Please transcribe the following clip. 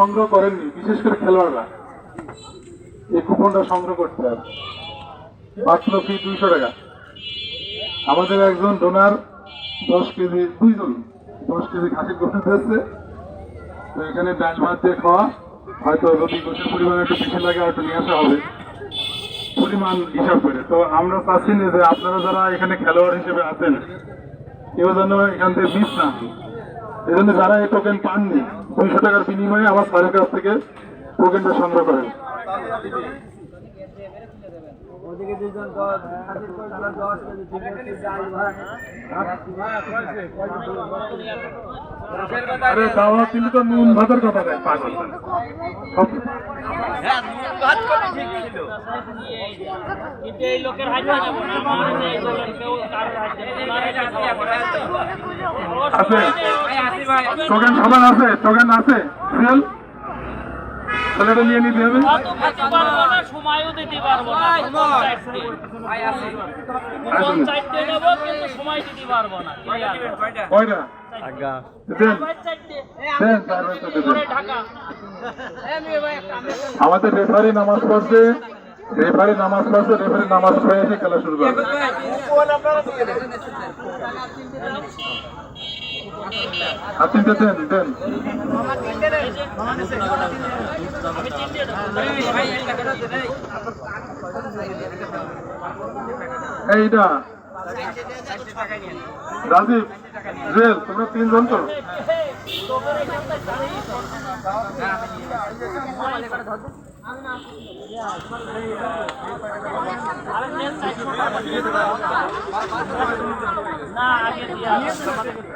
সংগ্রহ করেননি, বিশেষ করে খেলোয়াড়রা। এই কুপনটা সংগ্রহ করতে হবে। মাত্র ফি দুইশো টাকা। আমাদের একজন ডোনার দশ কেজি, দুইজন দশ কেজি খাসির গোষ্ঠ দিয়েছে। তো এখানে ডাল ভাত দিয়ে খাওয়া, হয়তো যদি গোষ্ঠের পরিমাণ একটু বেশি লাগে একটু নিয়ে আসা হবে। পরিমাণ হিসাব করে। তো আমরা চাচ্ছি না যে আপনারা যারা এখানে খেলোয়াড় হিসেবে আছেন কেউ যেন এখান থেকে মিস না হয়। এই জন্য যারা এই টোকেন পাননি দুইশো টাকার বিনিময়ে আমার স্যারের কাছ থেকে টোকেনটা সংগ্রহ করেন। আরে দাওয়া কিন্তু তো নুন ভাতের কথা পাগল। আছে টোকেন সবার আছে, টোকেন আছে। নিয়ে নিতে হবে। আমাদের রেফারি নামাজ পড়ছে। রেফারি নামাজ পড়ছে রেফারি নামাজ পড়ে এসে খেলা শুরু করবে। আর তিনটে দেন। দেন এইটা রাজীব জুয়েল তোমরা তিনজন তো? না আগে।